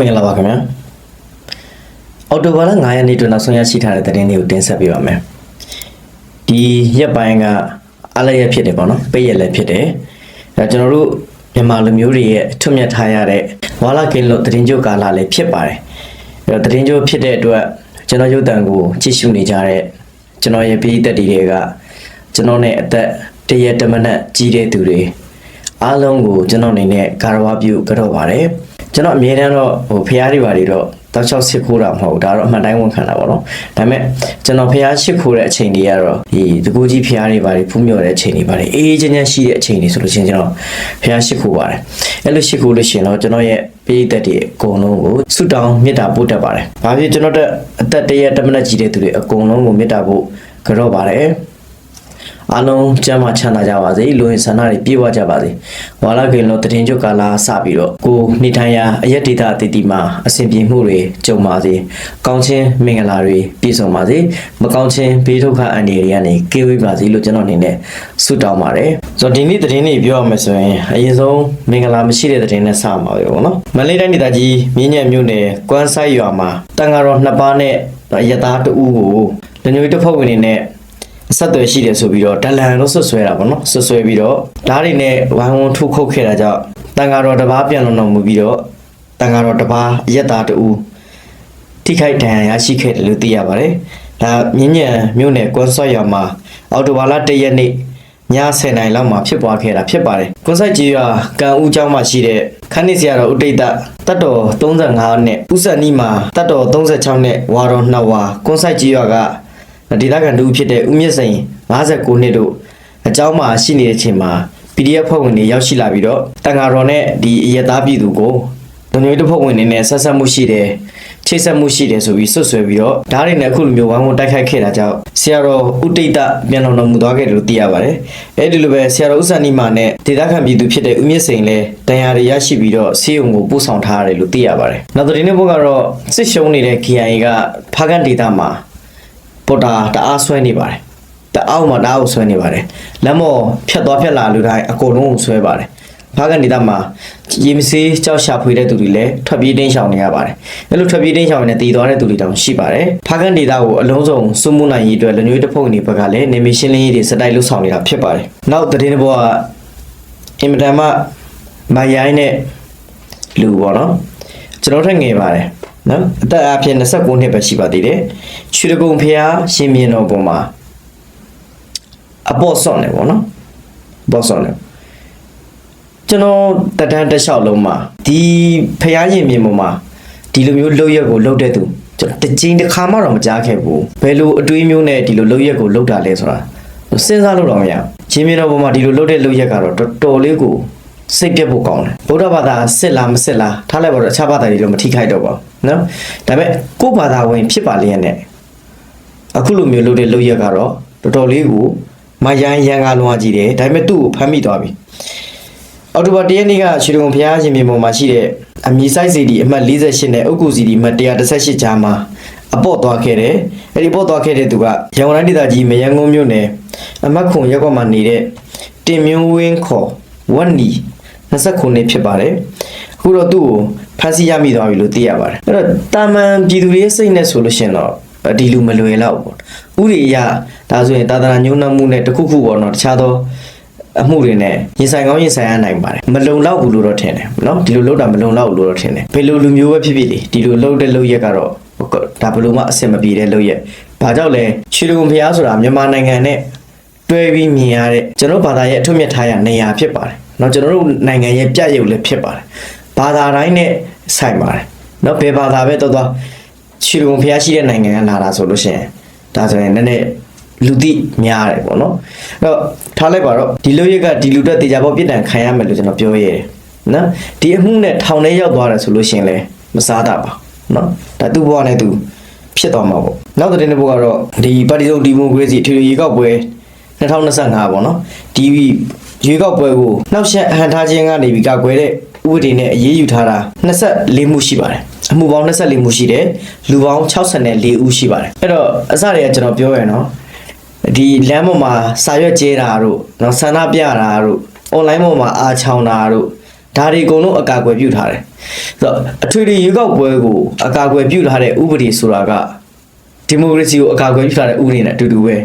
မင်္ဂလာပါခင်ဗျာအော်တိုဘာလ9ရက်နေ့တွင်နောက်ဆုံးရရှိထားတဲ့သတင်းတွေကိုတင်ဆက်ပေးပါမယ်ဒီရက်ပိုင်းကအလည်းရဖြစ်တယ်ပေါ့နော်ပိတ်ရက်လည်းဖြစ်တယ်အဲကျွန်တော်တို့မြန်မာလူမျိုးတွေရဲ့ထွတ်မြတ်ထားရတဲ့ဝါလာကင်းလို့သတင်းကြိုကာလလည်းဖြစ်ပါတယ်အဲတော့သတင်းကြိုဖြစ်တဲ့အတွက်ကျွန်တော်ရုပ်တံကိုကြည့်ရှုနေကြတဲ့ကျွန်တော်ရဲ့ပြည်သက်တွေကကျွန်တော်နဲ့အသက်တရက်တမနက်ကြီးတဲ့သူတွေအားလုံးကိုကျွန်တော်အနေနဲ့ကာရဝပြုကြတော့ပါတယ် ကျွန်တော်အမြဲတမ်းတော့ဟိုဖျားတွေပါတွေတော့တောက်ချောက်စစ်ခိုးတာမဟုတ်ဘူးဒါတော့အမှန်တိုင်းဝန်ခံတာပေါ့နော်ဒါပေမဲ့ကျွန်တော်ဖျားရှစ်ခိုးတဲ့အချိန်တွေကတော့ဒီတကူကြီးဖျားတွေပါတွေဖူးမြော်တဲ့အချိန်တွေပါတွေအေးအေးချမ်းချမ်းရှိတဲ့အချိန်တွေဆိုလို့ရှိရင်ကျွန်တော်ဖျားရှစ်ခိုးပါတယ်အဲ့လိုရှစ်ခိုးလို့ရှိရင်တော့ကျွန်တော်ရဲ့ပိဋကတ်တွေအကုန်လုံးကိုဆုတောင်းမေတ္တာပို့တတ်ပါတယ်ဘာဖြစ်ကျွန်တော်တဲ့အသက်တရက်တစ်မိနစ်ကြီးတဲ့သူတွေအကုန်လုံးကိုမေတ္တာပို့ကြတော့ပါတယ် အားလုံးကျမ်းမာချမ်းသာကြပါစေလူဝင်ဆန္ဒတွေပြည့်ဝကြပါစေဝါလာကိန်လို့တည်င်းကျုပ်ကာလာစပြီးတော့ကိုနေထိုင်ရာအရက်ဒေတာတည်တည်မှာအဆင်ပြေမှုတွေကြုံပါစေကောင်းခြင်းမင်္ဂလာတွေပြည့်စုံပါစေမကောင်းခြင်းဘေးဒုက္ခအန္တရာယ်တွေကနေကင်းဝေးပါစေလို့ကျွန်တော်အနေနဲ့ဆုတောင်းပါတယ်ဆိုတော့ဒီနေ့တည်င်းတွေပြောရမယ်ဆိုရင်အရင်ဆုံးမင်္ဂလာမရှိတဲ့တည်င်းနဲ့စမှာပဲပေါ့နော်မလေးတိုင်းဒေသကြီးမြင်းညံမြို့နယ်ကွမ်းဆိုင်ရွာမှာတန်ဃာတော်နှစ်ပါးနဲ့အရသားတဦးကိုလူမျိုးတစ်ဖက်ဝင်နေနဲ့အ ဆက်အသွယ်ရှိတယ်ဆိုပြီးတော့ဒလန်လို့ဆွဆွဲတာပေါ့နော်ဆွဆွဲပြီးတော့ဓာတ်တွေနဲ့ဝိုင်းဝန်းထုတ်ခုတ်ခဲ့တာကြောင့်တန်ဃာတော်တစ်ပါးပြန်လုံတော်မူပြီးတော့တန်ဃာတော်တစ်ပါးရက်သားတူထိခိုက်ဒဏ်ရာရရှိခဲ့တယ်လို့သိရပါတယ်။ဒါမြင်းညံမြို့နယ်ကွန်ဆော့ရွာမှာအော်တိုဘာလ၁ရက်နေ့ည10:00နာရီလောက်မှာဖြစ်ပွားခဲ့တာဖြစ်ပါတယ်။ကွန်ဆိုက်ကြီးရွာကံဦးကျောင်းမှာရှိတဲ့ခန်းနေဆရာတော်ဥတိတ်တတတ်တော်35နဲ့ဥစ္စာနီမှာတတ်တော်36နဲ့ဝါတော်2ဝါကွန်ဆိုက်ကြီးရွာက ဒေသခံတူဖြစ်တဲ့ဦးမြင့်စိန်59နှစ်တို့အကြောင်းမှာရှိနေတဲ့အချိန်မှာ PDF ဖွဲ့ဝင်တွေရောက်ရှိလာပြီးတော့တန်ဃာတော်နဲ့ဒီအရသားပြည်သူကိုလူမျိုးတစ်ဖွဲ့ဝင်တွေနဲ့ဆက်ဆက်မှုရှိတယ်ချိတ်ဆက်မှုရှိတယ်ဆိုပြီးဆွဆွဲပြီးတော့ဓာတ်တွေနဲ့အခုလိုမျိုးဝိုင်းဝန်းတိုက်ခိုက်ခဲ့တာကြောင့်ဆရာတော်ဥတိတ်တပြန်တော်မူသွားခဲ့တယ်လို့သိရပါတယ်။အဲဒီလိုပဲဆရာတော်ဥစန္ဒီမာနဲ့ဒေသခံပြည်သူဖြစ်တဲ့ဦးမြင့်စိန်လည်းတရားတွေရရှိပြီးတော့ဆေးရုံကိုပို့ဆောင်ထားရတယ်လို့သိရပါတယ်။နောက်တစ်နေ့ဘုတ်ကတော့စစ်ရှုံးနေတဲ့ KIA ကဖားကန်ဒေသမှာ ပေါ်တာတအားဆွဲနေပါတယ်တအားမှာတအားကိုဆွဲနေပါတယ်လမ်းမော်ဖြတ်သွားဖြတ်လာလူတိုင်းအကုန်လုံးကိုဆွဲပါတယ်ဖားကန်ဒေသမှာရေမစေးကြောက်ရှာဖွေတဲ့သူတွေလည်းထွက်ပြေးတင်းရှောင်နေရပါတယ်အဲ့လိုထွက်ပြေးတင်းရှောင်နေတည်သွားတဲ့သူတွေတောင်ရှိပါတယ်ဖားကန်ဒေသကိုအလုံးစုံစုမှုနိုင်ရေးအတွက်လူမျိုးတစ်ဖုံနေဘက်ကလည်းနေမီရှင်းလင်းရေးတွေစတိုက်လှုပ်ဆောင်နေတာဖြစ်ပါတယ်နောက်သတင်းတစ်ပုဒ်ကအင်မတန်မှမရိုင်းတဲ့လူပေါ့နော်ကျွန်တော်ထက်ငယ်ပါတယ် နော်အသက်အပြင်29နှစ်ပဲရှိပါသေးတယ်ရွှေတကုံဖျားရှင်မြင်းတော်ပေါ်မှာအပေါ်ဆော့နေပေါ့နော်ဘောဆော့နေကျွန်တော်တတန်းတစ်လျှောက်လုံးမှာဒီဖျားရှင်မြင်းပေါ်မှာဒီလိုမျိုးလှုပ်ရက်ကိုလှုပ်တဲ့သူကျွန်တော်တစ်ချိန်တစ်ခါမှတော့မကြားခဲ့ဘူးဘယ်လိုအတွေးမျိုးနဲ့ဒီလိုလှုပ်ရက်ကိုလှုပ်တာလဲဆိုတာစဉ်းစားလို့တော့မရဘူးရှင်မြင်းတော်ပေါ်မှာဒီလိုလှုပ်တဲ့လှုပ်ရက်ကတော့တော်တော်လေးကို စိတ်ပြတ်ဖို့ကောင်းတယ်ဗုဒ္ဓဘာသာစစ်လားမစစ်လားထားလိုက်ပါတော့အခြားဘာသာတွေတော့မထိခိုက်တော့ပါဘူးနော်ဒါပေမဲ့ကိုယ့်ဘာသာဝင်ဖြစ်ပါလျက်နဲ့အခုလိုမျိုးလုပ်တဲ့လုပ်ရက်ကတော့တော်တော်လေးကိုမယန်ရန်ကားလွန်အားကြီးတယ်ဒါပေမဲ့သူ့ကိုဖမ်းမိသွားပြီအော်တိုဘာတရက်နေ့ကရွှေတုံဘုရားရှင်မြေပေါ်မှာရှိတဲ့အမီဆိုင်စီဒီအမှတ်48နဲ့အုတ်ကူစီဒီအမှတ်118ကြားမှာအပေါ့သွားခဲ့တယ်အဲ့ဒီပေါ့သွားခဲ့တဲ့သူကရန်ကုန်တိုင်းဒေသကြီးမယန်ကုန်းမြို့နယ်အမတ်ခုံရက်ကွက်မှာနေတဲ့တင်မျိုးဝင်းခေါ်ဝက်နီ 29နှစ်ဖြစ်ပါတယ်အခုတော့သူ့ကိုဖမ်းဆီးရမိသွားပြီလို့သိရပါတယ်အဲ့တော့တာမန်ပြည်သူတွေရဲ့စိတ်နဲ့ဆိုလို့ရှိရင်တော့ဒီလူမလွယ်တော့ဘူးဥရိယဒါဆိုရင်တာသနာညှိုးနှံမှုနဲ့တခုခုပေါ့နော်တခြားသောအမှုတွေနဲ့ရင်ဆိုင်ကောင်းရင်ဆိုင်ရနိုင်ပါတယ်မလုံလောက်ဘူးလို့တော့ထင်တယ်နော်ဒီလိုလုပ်တာမလုံလောက်ဘူးလို့တော့ထင်တယ်ဘယ်လိုလူမျိုးပဲဖြစ်ဖြစ်လေဒီလိုလုပ်တဲ့လုပ်ရက်ကတော့ဒါဘယ်လိုမှအဆင်မပြေတဲ့လုပ်ရက်ဘာကြောင့်လဲချီလုံဖျားဆိုတာမြန်မာနိုင်ငံနဲ့တွဲပြီးမြင်ရတဲ့ကျွန်တော်ဘာသာရဲ့အထွတ်မြတ်ထားရနေရာဖြစ်ပါတယ် เนาะကျွန်တော်တို့နိုင်ငံရဲ့ပြရုပ်လည်းဖြစ်ပါတယ်ဘာသာတိုင်းနဲ့ဆိုင်ပါတယ်เนาะဘယ်ဘာသာပဲတော့တော့ချီလုံဖျားရှိတဲ့နိုင်ငံကလာတာဆိုလို့ရှိရင်ဒါဆိုရင်နည်းနည်းလူသိများတယ်ပေါ့နော်အဲ့တော့ထားလိုက်ပါတော့ဒီလိုရက်ကဒီလူတက်တေချာပေါပြစ်ဒဏ်ခံရမယ်လို့ကျွန်တော်ပြောရဲတယ်နော်ဒီအမှုနဲ့ထောင်ထဲရောက်သွားတယ်ဆိုလို့ရှိရင်လည်းမစားတာပါနော်ဒါသူ့ဘဝနဲ့သူဖြစ်သွားမှာပေါ့နောက်တဲ့တစ်ပုဒ်ကတော့ဒီပါတီစုံဒီမိုကရေစီအထွေထွေရေကောက်ပွဲ2025ပေါ့နော်ဒီ ရေကောက်ပွဲကိုနှောက်ယှက်အဟန်ထားခြင်းကနေပြီးကကွယ်တဲ့ဥပဒေနဲ့အရေးယူထားတာ24မှုရှိပါတယ်အမှုပေါင်း24မှုရှိတယ်လူပေါင်း64ဦးရှိပါတယ်အဲ့တော့အစတွေကကျွန်တော်ပြောရရင်နော်ဒီလမ်းပေါ်မှာစာရွက်ကျဲတာတို့နော်ဆန္ဒပြတာတို့ online ပေါ်မှာအားချောင်းတာတို့ဒါတွေအကုန်လုံးအကာအကွယ်ပြုထားတယ်ဆိုတော့အထွေထွေရွေးကောက်ပွဲကိုအကာအကွယ်ပြုထားတဲ့ဥပဒေဆိုတာကဒီမိုကရေစီကိုအကာအကွယ်ပြုထားတဲ့ဥပဒေနဲ့အတူတူပဲ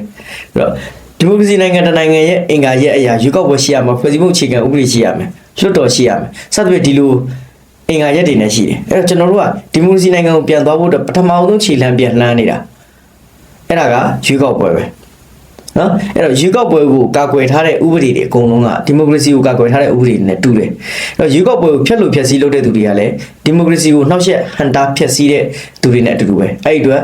ဆိုတော့ ဒီမိုကရေစီနိုင်ငံတစ်နိုင်ငံရဲ့အင်္ဂါရဲ့အရာရွေးကောက်ပွဲရှိရမှာဖွဲ့စည်းမှုအခြေခံဥပဒေရှိရမယ်လွှတ်တော်ရှိရမယ်စသဖြင့်ဒီလိုအင်္ဂါရက်တွေနဲ့ရှိတယ်အဲ့တော့ကျွန်တော်တို့ကဒီမိုကရေစီနိုင်ငံကိုပြန်သွားဖို့အတွက်ပထမဆုံးခြေလှမ်းပြန်လှမ်းနေတာအဲ့ဒါကရွေးကောက်ပွဲပဲနော်အဲ့တော့ယူကောက်ပွဲကိုကာကွယ်ထားတဲ့ဥပဒေတွေအကုန်လုံးကဒီမိုကရေစီကိုကာကွယ်ထားတဲ့ဥပဒေတွေနဲ့တူတယ်အဲ့တော့ယူကောက်ပွဲကိုဖျက်လို့ဖျက်ဆီးလုပ်တဲ့သူတွေကလည်းဒီမိုကရေစီကိုနှောက်ယှက်ဟန်တာဖျက်ဆီးတဲ့သူတွေနဲ့အတူတူပဲအဲ့ဒီအတွက်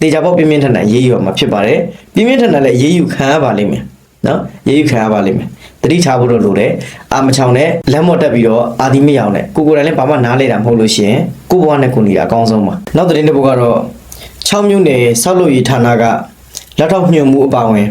တေချာပေါက်ပြင်းပြင်းထန်ထန်ရေးယူရမှာဖြစ်ပါတယ်ပြင်းပြင်းထန်ထန်လည်းရေးယူခံရပါလိမ့်မယ်နော်ရေးယူခံရပါလိမ့်မယ်တတိထားဖို့တော့လိုတယ်အာမချောင်နဲ့လက်မော့တက်ပြီးတော့အာဒီမရောင်နဲ့ကိုကိုယ်တိုင်လည်းဘာမှနားလေတာမဟုတ်လို့ရှိရင်ကိုဘွားနဲ့ကိုနေတာအကောင်းဆုံးပါနောက်သတင်းတစ်ပုဒ်ကတော့6မြို့နယ်ဆောက်လုပ်ရေးဌာနကလက်ထောက်ညွှန်မှုအပါအဝင်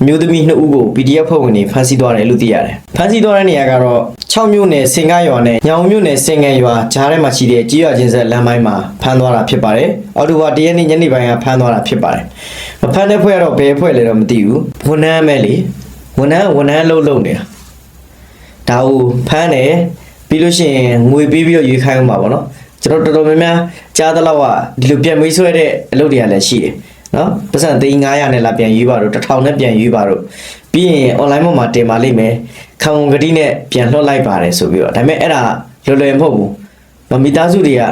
အမျိုးသမီးနှစ်ဦးကို PDF ဖွဲ့ဝင်တွေဖမ်းဆီးသွားတယ်လို့သိရတယ်။ဖမ်းဆီးသွားတဲ့နေရာကတော့6မြို့နယ်စင်ကားရွာနဲ့ညောင်မြို့နယ်စင်ကန်ရွာကြားထဲမှာရှိတဲ့ကြီးရွာချင်းဆက်လမ်းပိုင်းမှာဖမ်းသွားတာဖြစ်ပါတယ်။အော်တိုဘာတရက်နေ့ညနေပိုင်းကဖမ်းသွားတာဖြစ်ပါတယ်။မဖမ်းတဲ့ဖွဲ့ကတော့ဘယ်ဖွဲ့လဲတော့မသိဘူး။ဝန်ထမ်းပဲလေ။ဝန်ထမ်းဝန်ထမ်းလုံးလုံးနေတာ။ဒါကိုဖမ်းတယ်ပြီးလို့ရှိရင်ငွေပေးပြီးတော့ရွေးခိုင်းအောင်ပါဗောနော်။ကျွန်တော်တော်တော်များများကြားသလောက်ကဒီလိုပြန်မေးဆွဲတဲ့အလုပ်တွေကလည်းရှိတယ်။ နော်ပတ်စံသိန်း900နဲ့လာပြန်ရွေးပါတော့1000နဲ့ပြန်ရွေးပါတော့ပြီးရင် online ပေါ်မှာတင်ပါလိမ့်မယ်ခံဝန်ကတိနဲ့ပြန်လွှတ်လိုက်ပါတယ်ဆိုပြီးတော့ဒါပေမဲ့အဲ့ဒါလွယ်လွယ်မဟုတ်ဘူးမမိသားစုတွေက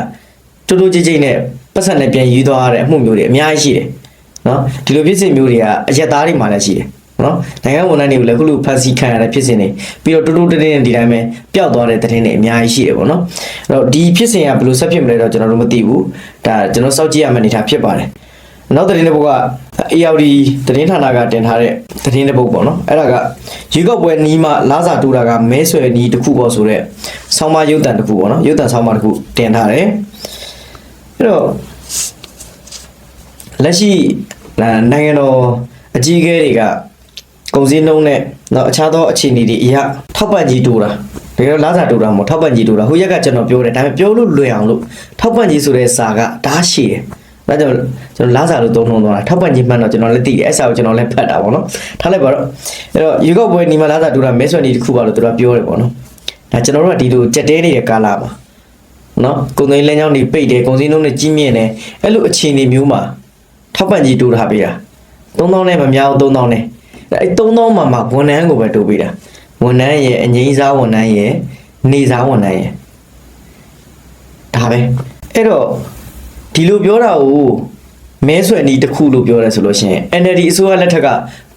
တူတူကြိတ်ကြိတ်နဲ့ပတ်စံနဲ့ပြန်ရွေးသွားရတဲ့အမှုမျိုးတွေအများကြီးရှိတယ်နော်ဒီလိုဖြစ်စဉ်မျိုးတွေကအရက်သားတွေမှာလည်းရှိတယ်နော်နိုင်ငံဝန်ထမ်းတွေကိုလည်းခုလိုဖန်ဆီးခံရတဲ့ဖြစ်စဉ်တွေပြီးတော့တူတူတင်းတင်းဒီတိုင်းပဲပျောက်သွားတဲ့တဲ့တင်းတွေအများကြီးရှိတယ်ပေါ့နော်အဲ့တော့ဒီဖြစ်စဉ်ကဘယ်လိုဆက်ဖြစ်မလဲတော့ကျွန်တော်တို့မသိဘူးဒါကျွန်တော်စောင့်ကြည့်ရမယ့်အနေအထားဖြစ်ပါတယ် နောက်သတင်းတစ်ပုဒ်က ARD သတင်းဌာနကတင်ထားတဲ့သတင်းတစ်ပုဒ်ပေါ့နော်အဲ့ဒါကရေကောက်ပွဲနီးမှလာစာတူတာကမဲဆွယ်နီးတစ်ခုပေါ့ဆိုတော့ဆောင်းမရုပ်တံတစ်ခုပေါ့နော်ရုပ်တံဆောင်းမတစ်ခုတင်ထားတယ်အဲ့တော့လက်ရှိနိုင်ငံတော်အကြီးအကဲတွေကကုန်စည်နှုန်းနဲ့နောက်အခြားသောအခြေအနေတွေအရာထောက်ပံ့ကြီးတူတာတကယ်တော့လာစာတူတာမဟုတ်ထောက်ပံ့ကြီးတူတာဟိုရက်ကကျွန်တော်ပြောတယ်ဒါပေမဲ့ပြောလို့လွယ်အောင်လို့ထောက်ပံ့ကြီးဆိုတဲ့စာကဓာတ်ရှိတယ် ဒါကြောင့်ကျွန်တော်လာစာလို့သုံးနှုံသွားတာထောက်ပံ့ခြင်းမှန်တော့ကျွန်တော်လည်းသိတယ်အဲ့စာကိုကျွန်တော်လည်းဖတ်တာပေါ့နော်ထားလိုက်ပါတော့အဲ့တော့ရေကောက်ပွဲညီမလာစာတူတာမဲဆွယ်နေတစ်ခုပါလို့သူတို့ကပြောတယ်ပေါ့နော်ဒါကျွန်တော်တို့ကဒီလိုကြက်တဲနေတဲ့ကာလာမှာနော်ကုန်သိန်းလမ်းကြောင်းတွေပိတ်တယ်ကုန်စည်နှုန်းတွေကြီးမြင့်တယ်အဲ့လိုအခြေအနေမျိုးမှာထောက်ပံ့ကြီးတူထားပေးတာ3000နဲ့မများဘူး3000နဲ့အဲ့3000မှာမှဝန်ထမ်းကိုပဲတူပေးတာဝန်ထမ်းရဲ့အငိမ့်စားဝန်ထမ်းရဲ့နေစားဝန်ထမ်းရဲ့ဒါပဲအဲ့တော့ ဒီလိုပြောတာကိုမဲဆွယ်နီးတစ်ခုလို့ပြောရဲဆိုလို့ရှိရင် NLD အစိုးရလက်ထက်က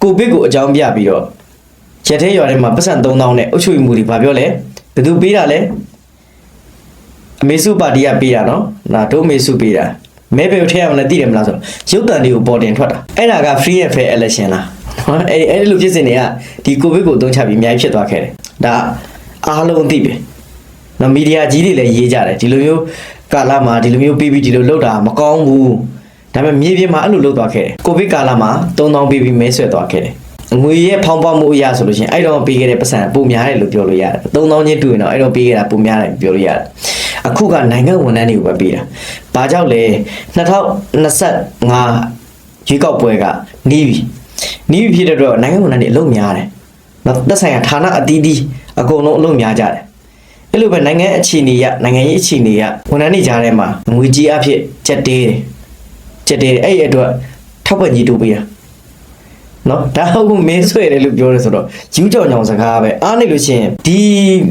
ကိုဗစ်ကိုအကြောင်းပြပြီးတော့ရက်သေးရွာထဲမှာပတ်စံ3000နဲ့အုပ်ချုပ်မှုတွေဘာပြောလဲဘယ်သူပေးတာလဲအမေစုပါတီကပေးတာနော်နာတို့အမေစုပေးတာမဲပဲထည့်ရမလဲသိတယ်မလားဆိုရုပ်တံတွေကိုပေါ်တင်ထွက်တာအဲ့ဒါက free and fair election လားနော်အဲ့အဲ့ဒီလိုဖြစ်စဉ်တွေကဒီကိုဗစ်ကိုအသုံးချပြီးအများကြီးဖြစ်သွားခဲ့တယ်ဒါအားလုံးသိပဲနော်မီဒီယာကြီးတွေလည်းရေးကြတယ်ဒီလိုမျိုး ကာလမှာဒီလိုမျိုးပြီးပြီးဒီလိုလောက်တာမကောင်းဘူးဒါပေမဲ့မြေပြင်မှာအဲ့လိုလောက်သွားခဲ့တယ်ကိုဗစ်ကာလမှာ3000ပြီးပြီးမဲဆွဲသွားခဲ့တယ်ငွေရဲ့ဖောင်းပွားမှုအရာဆိုလို့ရှိရင်အဲ့တော့ပေးခဲ့တဲ့ပတ်စံပုံများတယ်လို့ပြောလို့ရတယ်3000ချင်းတူရင်တော့အဲ့တော့ပေးခဲ့တာပုံများတယ်ပြောလို့ရတယ်အခုကနိုင်ငံဝန်ထမ်းတွေကိုပဲပေးတာဘာကြောင့်လဲ2025ရွေးကောက်ပွဲကနီးပြီနီးပြီဖြစ်တဲ့အတွက်နိုင်ငံဝန်ထမ်းတွေအလုပ်များတယ်နော်သက်ဆိုင်ရာဌာနအသီးသီးအကုန်လုံးအလုပ်များကြတယ် အဲ့လိုပဲနိုင်ငံအခြေအနေရနိုင်ငံရေးအခြေအနေရဝန်ထမ်းတွေကြားထဲမှာငွေကြီးအဖြစ်ကြက်တေးတယ်ကြက်တေးတယ်အဲ့ဒီအတွက်ထောက်ပံ့ကြီးတူပေးတာနော်ဒါဟုတ်မင်းဆွဲတယ်လို့ပြောရဲဆိုတော့ယူကြောင်ကြောင်စကားပဲအားနေလို့ရှိရင်ဒီ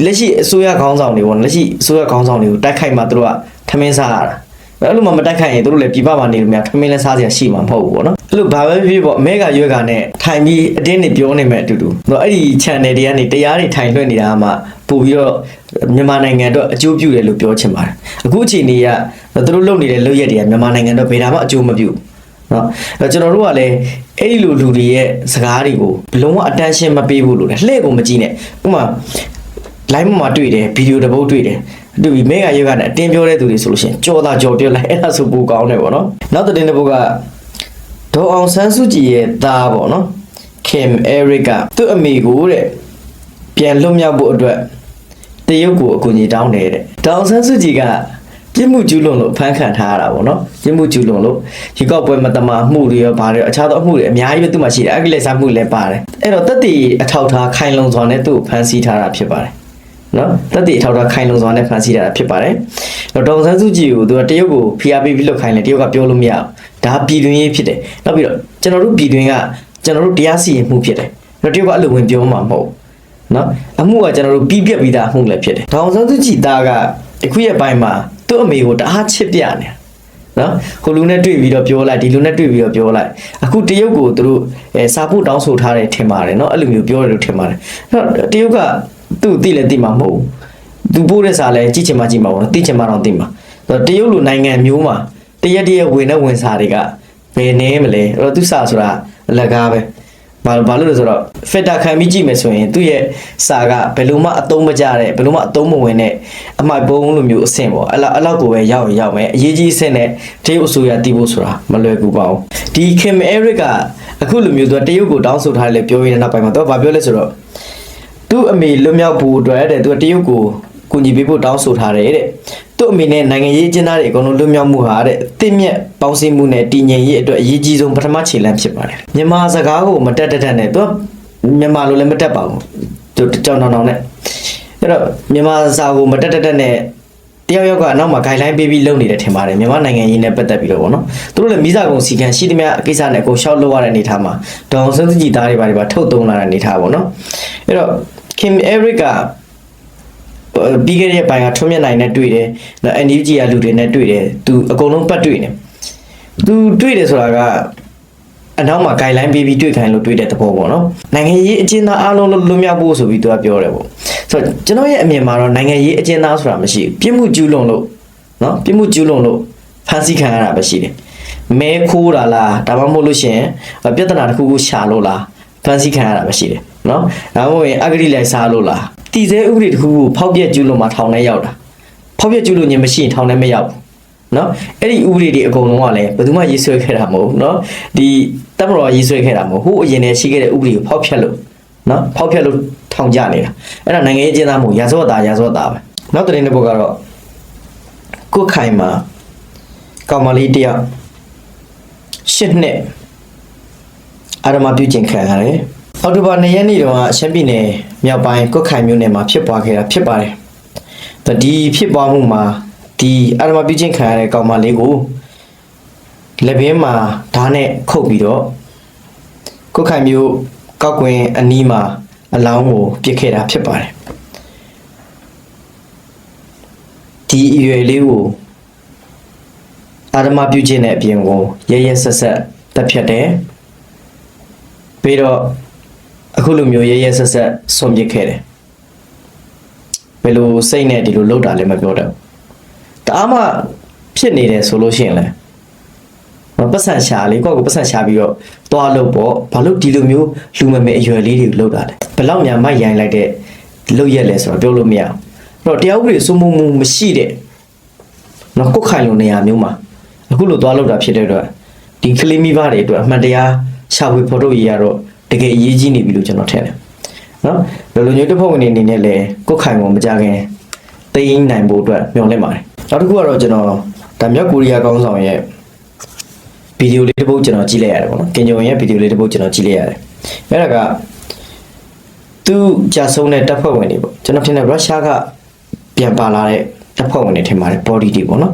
လက်ရှိအစိုးရခေါင်းဆောင်တွေပေါ့လက်ရှိအစိုးရခေါင်းဆောင်တွေကိုတိုက်ခိုက်မှသူတို့ကထမင်းစားရတာအဲ့လိုမှမတိုက်ခိုက်ရင်သူတို့လည်းပြပပါနေလို့များထမင်းလဲစားစရာရှိမှာမဟုတ်ဘူးပေါ့နော်အဲ့လိုဘာပဲဖြစ်ဖြစ်ပေါ့အမဲကရွက်ကနဲ့ထိုင်ပြီးအတင်းနေပြောနေမဲ့အတူတူတော့အဲ့ဒီ channel တွေကနေတရားတွေထိုင်လွှင့်နေတာမှ ပို့ပြီးတော့မြန်မာနိုင်ငံအတွက်အကျိုးပြုတယ်လို့ပြောချင်ပါတယ်အခုအချိန်ကြီးကသူတို့လုပ်နေတဲ့လုပ်ရက်တွေကမြန်မာနိုင်ငံအတွက်ဘယ်ဒါမှအကျိုးမပြုဘူးနော်အဲ့ကျွန်တော်တို့ကလည်းအဲ့ဒီလိုလူတွေရဲ့စကားတွေကိုဘလုံးဝ attention မပေးဘူးလို့လေလှည့်ကိုမကြည့်နဲ့ဥပမာ line မှာတွေ့တယ်ဗီဒီယိုတစ်ပုတ်တွေ့တယ်တွေ့ပြီးမေဂါရွက်ကနဲ့အတင်းပြောတဲ့သူတွေဆိုလို့ရှိရင်ကြော်တာကြော်ပြောလိုက်အဲ့ဒါဆိုပိုကောင်းတယ်ပေါ့နော်နောက်တဲ့တစ်ပုတ်ကဒေါ်အောင်ဆန်းစုကြည်ရဲ့သားပေါ့နော်ခင်အဲရစ်ကသူ့အမေကိုတဲ့ ပြန်လွတ်မြောက်ဖို့အတွက်တရုတ်ကိုအကူအညီတောင်းတယ်တဲ့ဒေါ်အောင်ဆန်းစုကြည်ကပြစ်မှုကျူးလွန်လို့ဖမ်းခံထားရတာပေါ့နော်ပြစ်မှုကျူးလွန်လို့ရေကောက်ပွဲမတမာမှုတွေရောဗါတွေရောအခြားသောအမှုတွေအများကြီးပဲသူ့မှာရှိတယ်အကိလေသာမှုလည်းပါတယ်အဲ့တော့တက်တီအထောက်ထားခိုင်လုံစွာနဲ့သူ့ကိုဖမ်းဆီးထားတာဖြစ်ပါတယ်နော်တက်တည်အထောက်အထားခိုင်လုံစွာနဲ့ဖန်ဆီးတာဖြစ်ပါတယ်တော့ဒေါန်ဆန်းစုကြည်ကိုသူကတရုတ်ကိုဖိအားပေးပြီးလွတ်ခိုင်းတယ်တရုတ်ကပြောလို့မရဘူးဒါပြည်တွင်းရေးဖြစ်တယ်နောက်ပြီးတော့ကျွန်တော်တို့ပြည်တွင်းကကျွန်တော်တို့တရားစီရင်မှုဖြစ်တယ်တော့တရုတ်ကအဲ့လိုဝင်ပြောမှာမဟုတ်ဘူး နော်အမှုကကျွန်တော်တို့ပြီးပြက်ပြီးသားအမှုလည်းဖြစ်တယ်ဒေါန်ဆန်းစုကြည်သားကအခုရဲ့ပိုင်းမှာသူ့အမေကိုတအားချစ်ပြနေတယ်နော်ဟိုလူနဲ့တွေ့ပြီးတော့ပြောလိုက်ဒီလူနဲ့တွေ့ပြီးတော့ပြောလိုက်အခုတရုတ်ကိုသူတို့အဲစာဖို့တောင်းဆိုထားတယ်ထင်ပါတယ်နော်အဲ့လိုမျိုးပြောတယ်လို့ထင်ပါတယ်အဲ့တော့တရုတ်ကသူ့ကိုသိလဲသိမှာမဟုတ်ဘူးသူပို့တဲ့စာလဲကြည့်ချင်မှကြည့်မှာပေါ့နော်သိချင်မှတော့သိမှာအဲ့တော့တရုတ်လိုနိုင်ငံမျိုးမှာတရက်တရက်ဝင်တဲ့ဝင်စာတွေကဘယ်နေမလဲအဲ့တော့သူစာဆိုတာအလကားပဲ ဘာဘာလို့လဲဆိုတော့ filter ခံပြီးကြည့်မယ်ဆိုရင်သူ့ရဲ့စာကဘယ်လိုမှအသုံးမကျတဲ့ဘယ်လိုမှအသုံးမဝင်တဲ့အမိုက်ပုံးလိုမျိုးအဆင့်ပေါ့အဲ့လောက်အဲ့လောက်ကိုပဲရောက်ရင်ရောက်မယ်အရေးကြီးအဆင့်နဲ့တရုတ်အစိုးရတည်ဖို့ဆိုတာမလွယ်ကူပါဘူးဒီခင်အဲရစ်ကအခုလိုမျိုးသူကတရုတ်ကိုတောင်းဆိုထားတယ်လေပြောရတဲ့နောက်ပိုင်းမှာသူကဘာပြောလဲဆိုတော့သူ့အမေလွတ်မြောက်ဖို့အတွက်တဲ့သူကတရုတ်ကို ကူညီပေးဖို့တောင်းဆိုထားတယ်တဲ့သူ့အမေနဲ့နိုင်ငံရေးအကျဉ်းသားတွေအကုန်လုံးလွတ်မြောက်မှုဟာတဲ့တင့်မြက်ပေါင်းစည်းမှုနဲ့တည်ငြိမ်ရေးအတွက်အရေးကြီးဆုံးပထမခြေလှမ်းဖြစ်ပါတယ်မြန်မာစကားကိုမတက်တက်တက်နဲ့သူကမြန်မာလိုလည်းမတက်ပါဘူးသူကြောင်တောင်တောင်နဲ့အဲ့တော့မြန်မာစာကိုမတက်တက်တက်နဲ့တယောက်ယောက်ကအနောက်မှာ guideline ပေးပြီးလုပ်နေတယ်ထင်ပါတယ်မြန်မာနိုင်ငံရေးနဲ့ပတ်သက်ပြီးတော့ဗောနော်သူတို့လည်းမိစာကုံစီကံရှိသမျှအကိစ္စနဲ့အကုန်ရှောက်လုပ်ရတဲ့အနေထားမှာဒေါအောင်ဆန်းစုကြည်သားတွေပါတွေပါထုတ်သုံးလာတဲ့အနေထားဗောနော်အဲ့တော့ Kim Eric က ပြီးခဲ့တဲ့ဘိုင်ကထွန်းမြတ်နိုင်နဲ့တွေ့တယ်နော် NUG ကလူတွေနဲ့တွေ့တယ်သူအကုန်လုံးပတ်တွေ့နေသူတွေ့တယ်ဆိုတာကအနောက်မှာ guideline ပေးပြီးတွေ့ခိုင်းလို့တွေ့တဲ့သဘောပေါ့နော်နိုင်ငံရေးအကျဉ်းသားအားလုံးလွတ်မြောက်ဖို့ဆိုပြီးသူကပြောတယ်ပေါ့ဆိုတော့ကျွန်တော်ရဲ့အမြင်မှာတော့နိုင်ငံရေးအကျဉ်းသားဆိုတာမရှိဘူးပြစ်မှုကျူးလွန်လို့နော်ပြစ်မှုကျူးလွန်လို့ဖမ်းဆီးခံရတာပဲရှိတယ်မဲခိုးတာလားဒါမှမဟုတ်လို့ရှိရင်ပြဿနာတစ်ခုခုရှာလို့လားဖမ်းဆီးခံရတာပဲရှိတယ်နော်ဒါမှမဟုတ်ရင်အဂတိလိုက်စားလို့လား တည်ဆဲဥပဒေတစ်ခုခုဖောက်ပြက်ကျူးလွန်မှာထောင်ထဲရောက်တာဖောက်ပြက်ကျူးလွန်ခြင်းမရှိရင်ထောင်ထဲမရောက်ဘူးနော်အဲ့ဒီဥပဒေတွေအကုန်လုံးကလည်းဘယ်သူမှရေးဆွဲခဲ့တာမဟုတ်ဘူးနော်ဒီတပ်မတော်ကရေးဆွဲခဲ့တာမဟုတ်ဟိုအရင်တည်းရှိခဲ့တဲ့ဥပဒေကိုဖောက်ဖျက်လို့နော်ဖောက်ဖျက်လို့ထောင်ကြနေတာအဲ့ဒါနိုင်ငံရေးအကျဉ်းသားမဟုတ်ရာဇဝတ်သားရာဇဝတ်သားပဲနောက်တဲ့တစ်ပုဒ်ကတော့ကိုယ်ခိုင်မှာကောင်မလေးတယောက်ရှစ်နှစ်အာရမပြုကျင့်ခံရတယ် အော်တိုဘာ၂ရက်နေ့တုန်းကအရှမ်းပြည်နယ်မြောက်ပိုင်းကွတ်ခိုင်မြို့နယ်မှာဖြစ်ပွားခဲ့တာဖြစ်ပါတယ်။ဒါဒီဖြစ်ပွားမှုမှာဒီအာရမပြုကျင့်ခံရတဲ့ကောင်မလေးကိုလက်ဘင်းမှာဓာတ်နဲ့ခုတ်ပြီးတော့ကွတ်ခိုင်မြို့ကောက်ကွင်းအနီးမှာအလောင်းကိုပစ်ခဲ့တာဖြစ်ပါတယ်။ဒီအရွယ်လေးကိုအာရမပြုကျင့်တဲ့အပြင်ကိုရဲရဲဆက်ဆက်တက်ဖြတ်တယ်။ပြီးတော့ အခုလိုမျိုးရဲရဲဆက်ဆက်ဆုံးပစ်ခဲ့တယ်ဘယ်လိုစိတ်နဲ့ဒီလိုလောက်တာလဲမပြောတတ်ဘူးတအားမှဖြစ်နေတယ်ဆိုလို့ရှိရင်လဲပတ်စံရှာလေးကိုယ့်ကိုပတ်စံရှာပြီးတော့တွားလို့ပေါ့ဘာလို့ဒီလိုမျိုးလူမမဲအရွယ်လေးတွေကိုလောက်တာလဲဘယ်လောက်များမိုက်ရိုင်းလိုက်တဲ့လောက်ရက်လဲဆိုတော့ပြောလို့မရဘူးအဲ့တော့တရားဥပဒေစိုးမိုးမှုမရှိတဲ့နော်ကိုယ်ခိုင်လိုနေရာမျိုးမှာအခုလိုတွားလောက်တာဖြစ်တဲ့အတွက်ဒီကလေးမိဘတွေအတွက်အမှန်တရားရှာဖွေဖော်ထုတ်ရေးရတော့ တကယ်အရေးကြီးနေပြီလို့ကျွန်တော်ထင်တယ်နော်လူလူညွတ်တစ်ဖက်ဝင်နေအနေနဲ့လည်းကိုယ်ခိုင်ကိုမကြခင်သိမ်းနိုင်ဖို့အတွက်မျှော်လင့်ပါတယ်နောက်တစ်ခုကတော့ကျွန်တော်ဒါမြောက်ကိုရီးယားကောင်းဆောင်ရဲ့ဗီဒီယိုလေးတစ်ပုဒ်ကျွန်တော်ကြည့်လိုက်ရတယ်ပေါ့နော်ကင်ဂျုံရဲ့ဗီဒီယိုလေးတစ်ပုဒ်ကျွန်တော်ကြည့်လိုက်ရတယ်အဲ့ဒါကသူကြာဆုံးတဲ့တပ်ဖွဲ့ဝင်တွေပေါ့ကျွန်တော်ထင်တယ်ရုရှားကပြန်ပါလာတဲ့တပ်ဖွဲ့ဝင်တွေထင်ပါတယ် body တွေပေါ့နော်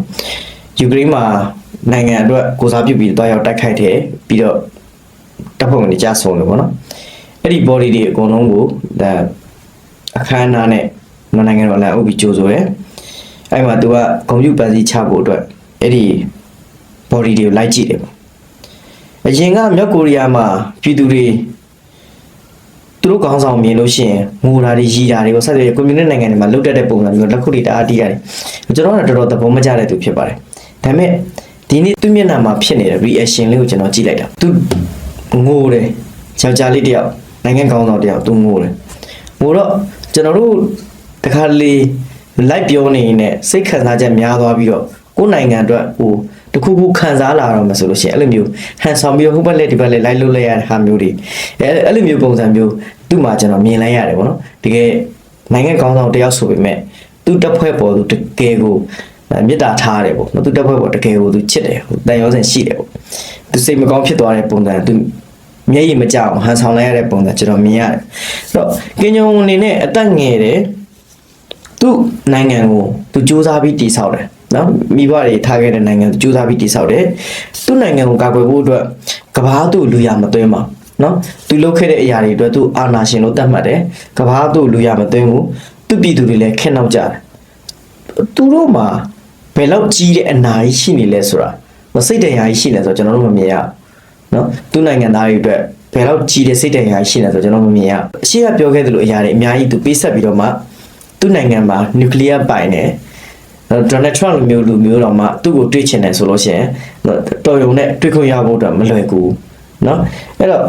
ယူကရိန်းမှာနိုင်ငံအတွက်ကိုစားပြုပြီးတော့ရောက်တိုက်ခိုက်တယ်ပြီးတော့ တပ်ဖွဲ့ဝင်တွေကြာဆုံးလို့ပေါ့နော်အဲ့ဒီ body တွေအကုန်လုံးကိုဒါအခမ်းအနားနဲ့နိုင်ငံတော်အလံအုပ်ပြီးကြိုးဆိုရဲအဲ့မှာ तू ကဂုံပြူပန်းစီချဖို့အတွက်အဲ့ဒီ body တွေကိုလိုက်ကြည့်တယ်ပေါ့အရင်ကမြောက်ကိုရီးယားမှာပြည်သူတွေသူတို့ခေါင်းဆောင်မြင်လို့ရှိရင်ငိုတာတွေရီတာတွေကိုဆက်ပြီးကွန်မြူနစ်နိုင်ငံတွေမှာလုတ်တက်တဲ့ပုံစံမျိုးလက်ခုပ်တွေတအားတီးရတယ်ကျွန်တော်ကတော်တော်သဘောမကျတဲ့သူဖြစ်ပါတယ်ဒါပေမဲ့ဒီနေ့သူ့မျက်နှာမှာဖြစ်နေတဲ့ reaction လေးကိုကျွန်တော်ကြည့်လိုက်တာသူ ငိုတယ်ယောက်ျားလေးတယောက်နိုင်ငံကောင်းဆောင်တယောက်သူငိုတယ်ငိုတော့ကျွန်တော်တို့တခါလေလိုက်ပြောနေရင်လည်းစိတ်ခံစားချက်များသွားပြီးတော့ကိုယ်နိုင်ငံအတွက်ဟိုတခုခုခံစားလာတော့မှဆိုလို့ရှိရင်အဲ့လိုမျိုးဟန်ဆောင်ပြီးတော့ဟိုဘက်လက်ဒီဘက်လက်လိုက်လို့လိုက်ရတဲ့ဟာမျိုးတွေအဲ့အဲ့လိုမျိုးပုံစံမျိုးသူ့မှာကျွန်တော်မြင်လိုက်ရတယ်ပေါ့နော်တကယ်နိုင်ငံကောင်းဆောင်တယောက်ဆိုပေမဲ့သူ့တက်ဖွဲ့ပေါ်သူတကယ်ကိုမေတ္တာထားတယ်ပေါ့နော်သူတက်ဖွဲ့ပေါ်တကယ်ကိုသူချစ်တယ်ဟိုတန်ရောစင်ရှိတယ်ပေါ့သူစိတ်မကောင်းဖြစ်သွားတဲ့ပုံစံသူ မျက်ရည်မကြောက်ဟန်ဆောင်လိုက်ရတဲ့ပုံစံကျွန်တော်မြင်ရတယ်အဲ့တော့ကင်ညုံအနေနဲ့အသက်ငယ်တယ်သူ့နိုင်ငံကိုသူစူးစမ်းပြီးတည်ဆောက်တယ်နော်မိဘတွေထားခဲ့တဲ့နိုင်ငံသူစူးစမ်းပြီးတည်ဆောက်တယ်သူ့နိုင်ငံကိုကာကွယ်ဖို့အတွက်ကဘာသူ့လူရမသွင်းပါနော်သူလုပ်ခဲ့တဲ့အရာတွေအတွက်သူအာဏာရှင်လို့သတ်မှတ်တယ်ကဘာသူ့လူရမသွင်းဘူးသူ့ပြည်သူတွေလည်းခက်နောက်ကြတယ်သူတို့မှာဘယ်လောက်ကြီးတဲ့အနာကြီးရှိနေလဲဆိုတာမစိတ်တရားကြီးရှိနေဆိုတော့ကျွန်တော်တို့မမြင်ရဘူး နော်သူ့နိုင်ငံသားတွေအတွက်ဘယ်လောက်ကြီးတဲ့စိတ်တရားကြီးရှိနေဆိုတော့ကျွန်တော်မမြင်ရဘူးအရှိကပြောခဲ့သလိုအရာတွေအများကြီးသူပေးဆက်ပြီးတော့မှသူ့နိုင်ငံမှာနျူကလ িয়ার ပိုင်တယ်ဒေါ်နယ်ထရန့်လိုမျိုးလူမျိုးတော်မှသူ့ကိုတွေးချင်တယ်ဆိုလို့ရှိရင်တော်ရုံနဲ့တွေးခွင့်ရဖို့အတွက်မလွယ်ကူဘူးเนาะအဲ့တော့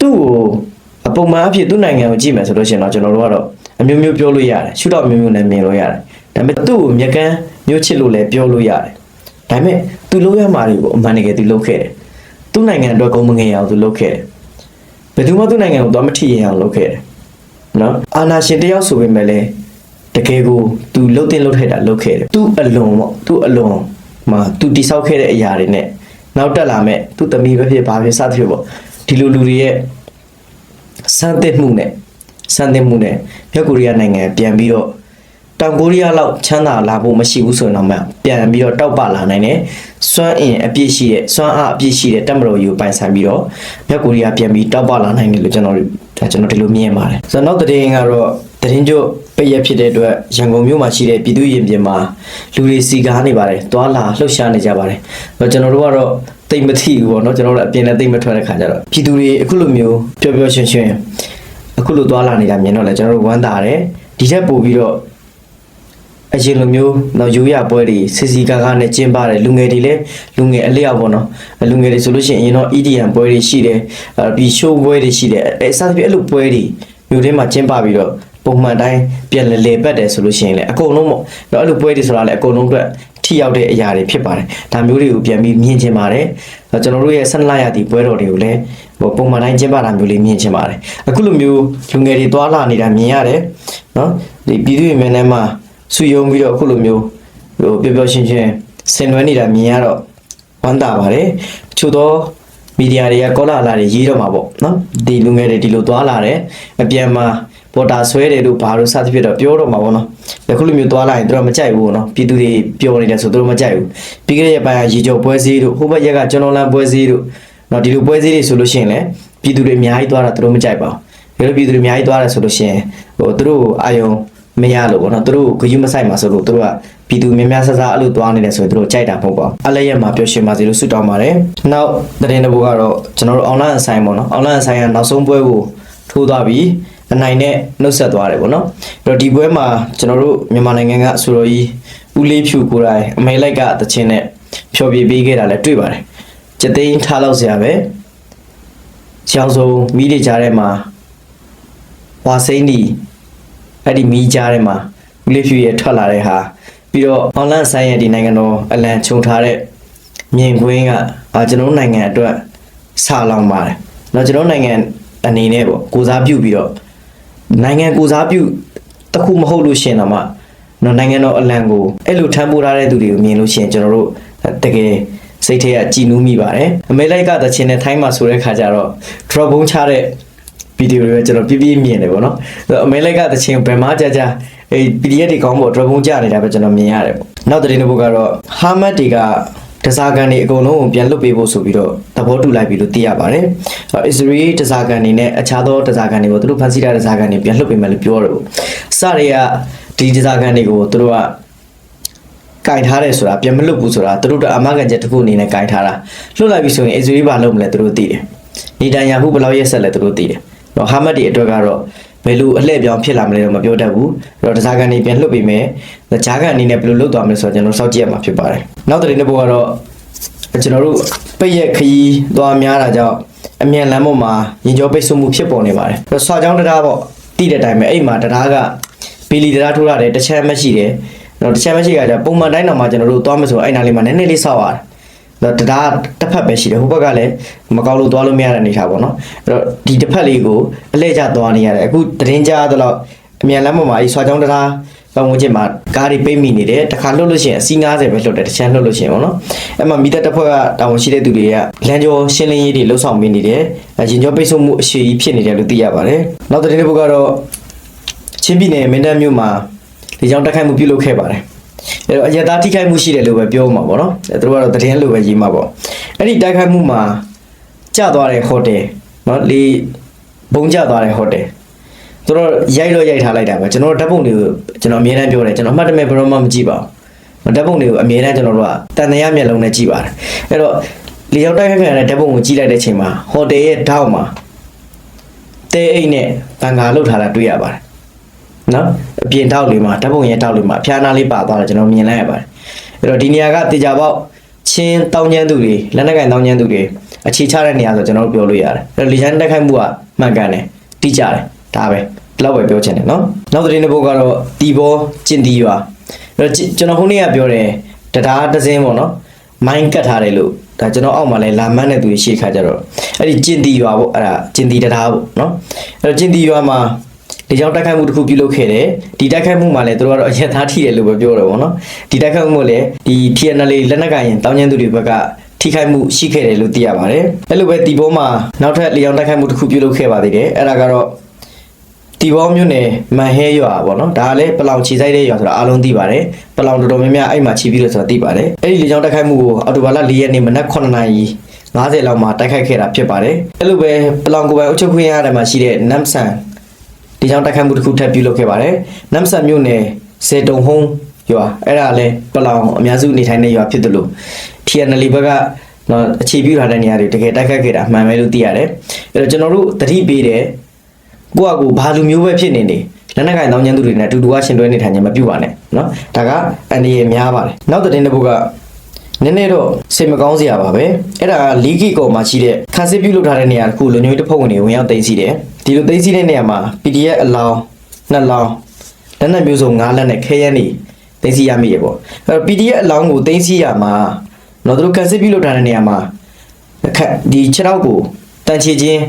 သူ့ကိုအပုံမှန်အဖြစ်သူ့နိုင်ငံကိုကြည့်မယ်ဆိုလို့ရှိရင်တော့ကျွန်တော်တို့ကတော့အမျိုးမျိုးပြောလို့ရတယ်ရှုတော့မျိုးမျိုးနဲ့မြင်လို့ရတယ်ဒါပေမဲ့သူ့ကိုမြက်ကန်းမျိုးချစ်လို့လည်းပြောလို့ရတယ်ဒါပေမဲ့သူလုပ်ရမှာတွေကိုအမှန်တကယ်သူလုပ်ခဲ့တယ် သူ့နိုင်ငံအတွက်ဂုဏ်မငယ်အောင်သူလုပ်ခဲ့တယ်ဘယ်သူမှသူ့နိုင်ငံကိုတော့မထီရင်အောင်လုပ်ခဲ့တယ်နော်အာနာရှင်တယောက်ဆိုပေမဲ့လည်းတကယ်ကိုသူလှုပ်တင်လှုပ်ထိုက်တာလှုပ်ခဲ့တယ်သူ့အလွန်ပေါ့သူ့အလွန်မှာသူတိဆောက်ခဲ့တဲ့အရာတွေနဲ့နောက်တက်လာမဲ့သူ့သမီးပဲဖြစ်ပါဖြစ်စသဖြင့်ပေါ့ဒီလိုလူတွေရဲ့စမ်းသစ်မှုနဲ့စမ်းသစ်မှုနဲ့မြောက်ကိုရီးယားနိုင်ငံပြန်ပြီးတော့တောင်ကိုရီးယားလောက်ချမ်းသာလာဖို့မရှိဘူးဆိုရင်တော့မှပြန်ပြီးတော့တောက်ပလာနိုင်တယ် စွမ်းအင်အပြည့်ရှိတဲ့စွမ်းအားအပြည့်ရှိတဲ့တပ်မတော်ယူပိုင်ဆိုင်ပြီးတော့မြောက်ကိုရီးယားပြန်ပြီးတောက်ပလာနိုင်တယ်လို့ကျွန်တော်တို့ဒါကျွန်တော်ဒီလိုမြင်ပါတယ်ဆိုတော့နောက်တစ်ရင်ကတော့တရင်ကျုပ်ပိတ်ရဖြစ်တဲ့အတွက်ရန်ကုန်မြို့မှာရှိတဲ့ပြည်သူရင်ပြင်မှာလူတွေစီကားနေပါတယ်တွာလာလှုပ်ရှားနေကြပါတယ်ဆိုတော့ကျွန်တော်တို့ကတော့တိတ်မသိဘူးပေါ့နော်ကျွန်တော်တို့အပြင်နဲ့တိတ်မထွက်တဲ့ခါကျတော့ပြည်သူတွေအခုလိုမျိုးပျော်ပျော်ရွှင်ရွှင်အခုလိုတွာလာနေတာမြင်တော့လေကျွန်တော်တို့ဝမ်းသာတယ်ဒီထက်ပိုပြီးတော့ အရင်လိုမျိုးတော့ရိုးရပွဲတွေစီစီကားကားနဲ့ကျင်းပါတယ်လူငယ်တွေလည်းလူငယ်အလျောက်ပေါ့နော်လူငယ်တွေဆိုလို့ရှိရင်အရင်တော့ EDM ပွဲတွေရှိတယ်အဲဒီ show ပွဲတွေရှိတယ်အဲစသဖြင့်အဲ့လိုပွဲတွေမြို့ထဲမှာကျင်းပပြီးတော့ပုံမှန်တိုင်းပြန်လေလေပတ်တယ်ဆိုလို့ရှိရင်လည်းအကုန်လုံးပေါ့တော့အဲ့လိုပွဲတွေဆိုတာလည်းအကုန်လုံးအတွက်ထိရောက်တဲ့အရာတွေဖြစ်ပါတယ်ဒါမျိုးတွေကိုပြန်ပြီးမြင်ချင်ပါတယ်အဲကျွန်တော်တို့ရဲ့ဆက်လက်ရသည့်ပွဲတော်တွေကိုလည်းဟိုပုံမှန်တိုင်းကျင်းပတာမျိုးလေးမြင်ချင်ပါတယ်အခုလိုမျိုးလူငယ်တွေတွာလာနေတာမြင်ရတယ်နော်ဒီပြည်သူ့မြန်မာနိုင်ငံမှာ စုယုံပြီးတော့အခုလိုမျိုးဟိုပျော်ပျော်ရွှင်ရွှင်ဆင်နွှဲနေတာမြင်ရတော့ဝမ်းသာပါတယ်တချို့သောမီဒီယာတွေကကောလာလာတွေရေးတော့မှာပေါ့နော်ဒီလူငယ်တွေဒီလိုသွားလာတယ်အပြန်မှာပေါ်တာဆွဲတယ်လို့ဘာလို့စသဖြင့်တော့ပြောတော့မှာပေါ့နော်အခုလိုမျိုးသွားလာရင်တို့မကြိုက်ဘူးပေါ့နော်ပြည်သူတွေပြောနေတယ်ဆိုတို့မကြိုက်ဘူးပြီးခဲ့တဲ့ရက်ပိုင်းကရေကြောပွဲစည်းတို့ဟိုဘက်ရက်ကကျွန်တော်လန်ပွဲစည်းတို့နော်ဒီလိုပွဲစည်းတွေဆိုလို့ရှိရင်လည်းပြည်သူတွေအများကြီးသွားတာတို့မကြိုက်ပါဘူးဒါလိုပြည်သူတွေအများကြီးသွားတယ်ဆိုလို့ရှိရင်ဟိုတို့အာယုံ မရလို့ပေါ့နော်သူတို့ဂယုမဆိုင်မှာဆိုလို့သူတို့ကပြည်သူများများဆဆအဲ့လိုသွားနေတယ်ဆိုရင်သူတို့ကြိုက်တာမဟုတ်ပါဘူးအလည်းရမှာပျော်ရွှင်ပါစေလို့ဆုတောင်းပါတယ်နောက်သတင်းတစ်ပုဒ်ကတော့ကျွန်တော်တို့ online အဆိုင်ပေါ့နော် online အဆိုင်ကနောက်ဆုံးပွဲကိုထိုးသွားပြီးအနိုင်နဲ့နှုတ်ဆက်သွားတယ်ပေါ့နော်အဲ့တော့ဒီပွဲမှာကျွန်တော်တို့မြန်မာနိုင်ငံကအဆိုတော်ကြီးဦးလေးဖြူကိုယ်တိုင်အမေလိုက်ကတခြင်းနဲ့ဖျော်ပြပေးခဲ့တာလည်းတွေ့ပါတယ်စက်သိန်းထားလောက်စရာပဲကျောင်းစုံမိတွေကြားထဲမှာဝါစိမ့်ဒီ အဲ့ဒီမီးကြားထဲမှာဦးလေးဖြူရဲ့ထွက်လာတဲ့ဟာပြီးတော့ online ဆိုင်ရဲ့ဒီနိုင်ငံတော်အလံခြုံထားတဲ့မြင်ကွင်းကအာကျွန်တော်တို့နိုင်ငံအတွက်ဆာလောင်ပါတယ်။တော့ကျွန်တော်တို့နိုင်ငံအနေနဲ့ပေါ့ကိုစားပြုပြီးတော့နိုင်ငံကိုစားပြုတစ်ခုမဟုတ်လို့ရှရင်တော့မှတော့နိုင်ငံတော်အလံကိုအဲ့လိုထမ်းပိုးထားတဲ့သူတွေကိုမြင်လို့ရှရင်ကျွန်တော်တို့တကယ်စိတ်ထဲကကြည်နူးမိပါတယ်။အမေလိုက်ကတချင်နဲ့ထိုင်းမှာဆိုတဲ့ခါကျတော့ drop ဘုံချတဲ့ ဗီဒီယိုတွေကျွန်တော်ပြပြမြင်တယ်ပေါ့နော်အဲ့တော့အမေလိုက်ကတချင်ဘယ်မှာကြာကြာအဲ PDF တွေကောင်းပေါ့ drop ဘုံကြနေတာပဲကျွန်တော်မြင်ရတယ်ပေါ့နောက်သတင်းတစ်ပုဒ်ကတော့ဟာမတ်တွေကတစားကန်တွေအကုန်လုံးကိုပြန်လွတ်ပေးဖို့ဆိုပြီးတော့သဘောတူလိုက်ပြီလို့သိရပါတယ်။အစ္စရေးတစားကန်တွေနဲ့အခြားသောတစားကန်တွေကိုသူတို့ဖန်ဆီးထားတဲ့တစားကန်တွေပြန်လွတ်ပေးမယ်လို့ပြောတယ်ပေါ့။စတွေကဒီတစားကန်တွေကိုသူတို့ကကင်ထားတယ်ဆိုတာပြန်မလွတ်ဘူးဆိုတာသူတို့ကအမကန်ချက်တစ်ခုအနေနဲ့ကင်ထားတာလွတ်လိုက်ပြီဆိုရင်အစ္စရေးဘာလုပ်မလဲသူတို့သိတယ်။နေတန်ယာဟုဘယ်လောက်ရက်ဆက်လဲသူတို့သိတယ်။ တော့ဟာမတ်တွေအတွက်ကတော့ဘယ်လိုအလှည့်ပြောင်းဖြစ်လာမလဲတော့မပြောတတ်ဘူးအဲ့တော့တစားကန်နေပြန်လွတ်ပေးမယ်ဂျားကန်အနေနဲ့ဘယ်လိုလုပ်သွားမလဲဆိုတော့ကျွန်တော်စောင့်ကြည့်ရမှာဖြစ်ပါတယ်နောက်တစ်နေ့ဘုကတော့ကျွန်တော်တို့ပိတ်ရက်ခရီးသွားများတာကြောင့်အမြန်လမ်းပေါ်မှာရင်ကျော်ပိတ်ဆို့မှုဖြစ်ပေါ်နေပါတယ်အဲ့တော့ဆွာချောင်းတရားပေါ့တိတဲ့အတိုင်းပဲအဲ့မှာတရားကဘီလီတရားထိုးရတယ်တစ်ချမ်းမရှိတယ်တော့တစ်ချမ်းမရှိကကြပုံမှန်တိုင်းတော့မှကျွန်တော်တို့သွားမယ်ဆိုအဲ့နားလေးမှာနည်းနည်းလေးဆောက်ရတယ် တော့တရားတစ်ဖက်ပဲရှိတယ်ဟိုဘက်ကလည်းမကောက်လို့သွားလို့မရတဲ့အနေထားပေါ့နော်အဲ့တော့ဒီတစ်ဖက်လေးကိုအလဲကျသွားနေရတယ်အခုသတင်းကြားတော့အမြန်လမ်းပေါ်မှာအဲဆွာချောင်းတရားပတ်ဝန်းကျင်မှာကားတွေပိတ်မိနေတယ်တခါလွတ်လို့ရှိရင်အစီး90ပဲလွတ်တယ်တစ်ချမ်းလွတ်လို့ရှိရင်ပေါ့နော်အဲ့မှာမိသက်တစ်ဖွဲ့ကတာဝန်ရှိတဲ့သူတွေကလမ်းကျော်ရှင်းလင်းရေးတွေလှုပ်ဆောင်ပေးနေတယ်အရင်ကျော်ပိတ်ဆို့မှုအရှိကြီးဖြစ်နေတယ်လို့သိရပါတယ်နောက်သတင်းတစ်ပုဒ်ကတော့ချင်းပြည်နယ်မင်းတပ်မြို့မှာဒီကြောင့်တက်ခိုက်မှုပြုလုပ်ခဲ့ပါတယ် အဲ့တော့အရသာထိခိုက်မှုရှိတယ်လို့ပဲပြောမှာပေါ့နော်အဲသူတို့ကတော့သတင်းလို့ပဲရေးမှာပေါ့အဲ့ဒီတိုက်ခိုက်မှုမှာကျသွားတဲ့ဟိုတယ်နော်လေဘုံကျသွားတဲ့ဟိုတယ်သူတို့ရိုက်လို့ရိုက်ထားလိုက်တာပဲကျွန်တော်တို့ဓာတ်ပုံတွေကိုကျွန်တော်အမြဲတမ်းပြောတယ်ကျွန်တော်အမှတ်တမဲ့ဘယ်တော့မှမကြည့်ပါဘူးဓာတ်ပုံတွေကိုအမြဲတမ်းကျွန်တော်တို့ကတန်တရားမျက်လုံးနဲ့ကြည့်ပါတယ်အဲ့တော့လေရောက်တိုက်ခိုက်ခံရတဲ့ဓာတ်ပုံကိုကြည့်လိုက်တဲ့အချိန်မှာဟိုတယ်ရဲ့ထောက်မှာတဲအိတ်နဲ့တန်ခါလောက်ထားတာတွေ့ရပါတယ် နော်အပြင်ထောက်လေးမှာဓာတ်ပုံရဲ့ထောက်လေးမှာအဖျားနာလေးပါသွားတာကျွန်တော်မြင်လိုက်ရပါတယ်အဲ့တော့ဒီနေရာကတေချာပေါက်ချင်းတောင်းကျန်းသူတွေလက်နက်ကင်တောင်းကျန်းသူတွေအခြေချတဲ့နေရာဆိုကျွန်တော်တို့ပြောလို့ရတယ်အဲ့တော့လေချမ်းတက်ခိုက်မှုကမှန်ကန်တယ်တိကျတယ်ဒါပဲဒီလောက်ပဲပြောချင်တယ်နော်နောက်သတင်းတစ်ပုဒ်ကတော့တီဘောကျင်တီရွာအဲ့တော့ကျကျွန်တော်ခုနေ့ကပြောတယ်တရားတစ်စင်းပေါ့နော်မိုင်းကတ်ထားတယ်လို့ဒါကျွန်တော်အောက်မှာလဲလာမန်းတဲ့သူတွေရှေ့ခါကြတော့အဲ့ဒီကျင်တီရွာပေါ့အဲ့ဒါကျင်တီတရားပေါ့နော်အဲ့တော့ကျင်တီရွာမှာ ဒီကြောင့်တိုက်ခိုက်မှုတစ်ခုပြုလုပ်ခဲ့တယ်ဒီတိုက်ခိုက်မှုမှာလည်းသူတို့ကတော့အရက်သားထိတယ်လို့ပဲပြောတယ်ပေါ့နော်ဒီတိုက်ခိုက်မှုမှာလည်းဒီ TNL လက်နက်ကင်တောင်းကျန်းသူတွေဘက်ကထိခိုက်မှုရှိခဲ့တယ်လို့သိရပါတယ်အဲ့လိုပဲဒီဘောမှာနောက်ထပ်လျောင်တိုက်ခိုက်မှုတစ်ခုပြုလုပ်ခဲ့ပါသေးတယ်အဲ့ဒါကတော့ဒီဘောမြို့နယ်မန်ဟဲရွာပေါ့နော်ဒါကလည်းပလောင်ခြေဆိုင်တဲ့ရွာဆိုတာအားလုံးသိပါတယ်ပလောင်တော်တော်များများအဲ့မှာခြေပြီးလို့ဆိုတာသိပါတယ်အဲ့ဒီလေကြောင်းတိုက်ခိုက်မှုကိုအော်တိုဘာလ၄ရက်နေ့မနက်9:00နာရီ90လောက်မှာတိုက်ခိုက်ခဲ့တာဖြစ်ပါတယ်အဲ့လိုပဲပလောင်ကိုယ်ပိုင်အုပ်ချုပ်ခွင့်ရတဲ့မှာရှိတဲ့နမ်ဆန် ဒီကြောင့်တိုက်ခိုက်မှုတစ်ခုထပ်ပြုလုပ်ခဲ့ပါတယ်။နမ်ဆန်မြို့နယ်စေတုံဟုံးရွာအဲ့ဒါလည်းပလောင်အများစုနေထိုင်တဲ့ရွာဖြစ်တယ်လို့ TNL ဘက်ကနော်အခြေပြုထားတဲ့နေရာတွေတကယ်တိုက်ခိုက်ခဲ့တာအမှန်ပဲလို့သိရတယ်။အဲ့တော့ကျွန်တော်တို့တတိပေးတယ်ကိုယ့်အကူဘာလူမျိုးပဲဖြစ်နေနေလက်နက်ကင်တောင်းကျန်းသူတွေနဲ့အတူတူကရှင်တွဲနေထိုင်ခြင်းမပြုပါနဲ့နော်။ဒါကအန်ဒီရများပါတယ်။နောက်သတင်းတစ်ပုဒ်ကနည်းနည်းတော့စိတ်မကောင်းစရာပါပဲအဲ့ဒါကလီဂီကောမှာရှိတဲ့ခန်းစစ်ပြုတ်လုပ်ထားတဲ့နေရာတစ်ခုလူမျိုးတစ်ဖုံဝင်တွေဝင်ရောက်သိမ်းစီတယ် ဒီလိုသိမ်းစီတဲ့နေရာမှာ PDF အလောင်းနှစ်လောင်းလက်နက်မျိုးစုံ၅လက်နဲ့ခဲယမ်းနေသိမ်းစီရမိရပေါ့အဲ့တော့ PDF အလောင်းကိုသိမ်းစီရမှာတော့သူတို့ခန်းစစ်ပြုတ်လုပ်ထားတဲ့နေရာမှာခက်ဒီခြေထောက်ကိုတန်ချေချင်း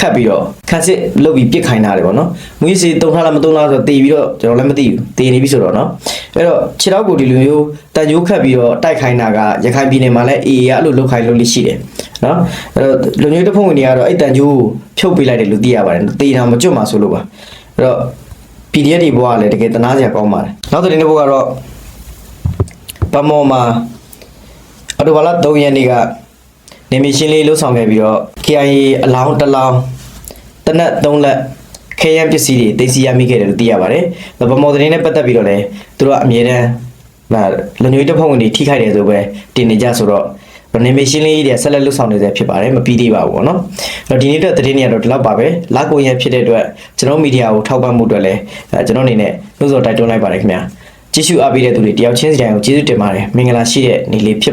ခတ်ပြီးတော့ခန်းစစ်လုတ်ပြီးပြစ်ခိုင်းတာလေပေါ့နော်မွေးစီတုံထားလားမတုံလားဆိုတော့တေးပြီးတော့ကျွန်တော်လည်းမသိဘူးတေးနေပြီဆိုတော့နော်အဲ့တော့ခြေထောက်ကိုဒီလိုမျိုးတန်ကြိုးခတ်ပြီးတော့တိုက်ခိုင်းတာကရခိုင်ပြည်နယ်မှာလည်း AA ကအဲ့လိုလုတ်ခိုင်းလို့လိရှိတယ် နော်အဲ့တော့လူမျိုးတစ်ဖုံဝင်တွေကတော့အဲ့တန်ကြိုးကိုဖြုတ်ပေးလိုက်တယ်လို့သိရပါတယ်တေးတာမကြွတ်မှာဆိုလို့ပါအဲ့တော့ PDF တွေဘွားကလည်းတကယ်တနာစရာကောင်းပါတယ်နောက်သတင်းတစ်ပုဒ်ကတော့ပမောမှာအော်တိုဘာလ3ရက်နေ့ကနေမီရှင်းလေးလှုပ်ဆောင်ခဲ့ပြီးတော့ KIA အလောင်းတစ်လောင်းတနက်3လက်ခဲယမ်းပစ္စည်းတွေသိမ်းဆည်းရမိခဲ့တယ်လို့သိရပါတယ်။ဗမော်သတင်းနဲ့ပတ်သက်ပြီးတော့လည်းသူတို့ကအမြဲတမ်းဟာလူမျိုးတစ်ဖုံဝင်တွေထိခိုက်တယ်ဆိုပဲတင်နေကြဆိုတော့ နေမီရှင်းလေးတွေဆက်လက်လှုပ်ဆောင်နေစေဖြစ်ပါတယ်မပြီးသေးပါဘူးပေါ့နော်။အဲ့တော့ဒီနေ့အတွက်သတင်းတွေကတော့ဒီလောက်ပါပဲ။လာကိုရဖြစ်တဲ့အတွက်ကျွန်တော်မီဒီယာကိုထောက်ပံ့မှုအတွက်လည်းအဲကျွန်တော်အနေနဲ့နှုတ်ဆော်တိုက်တွန်းလိုက်ပါတယ်ခင်ဗျာ။ကြည့်ရှုအားပေးတဲ့သူတွေတယောက်ချင်းစီတိုင်းကိုကျေးဇူးတင်ပါတယ်။မင်္ဂလာရှိတဲ့နေ့လေးဖြစ်ပါ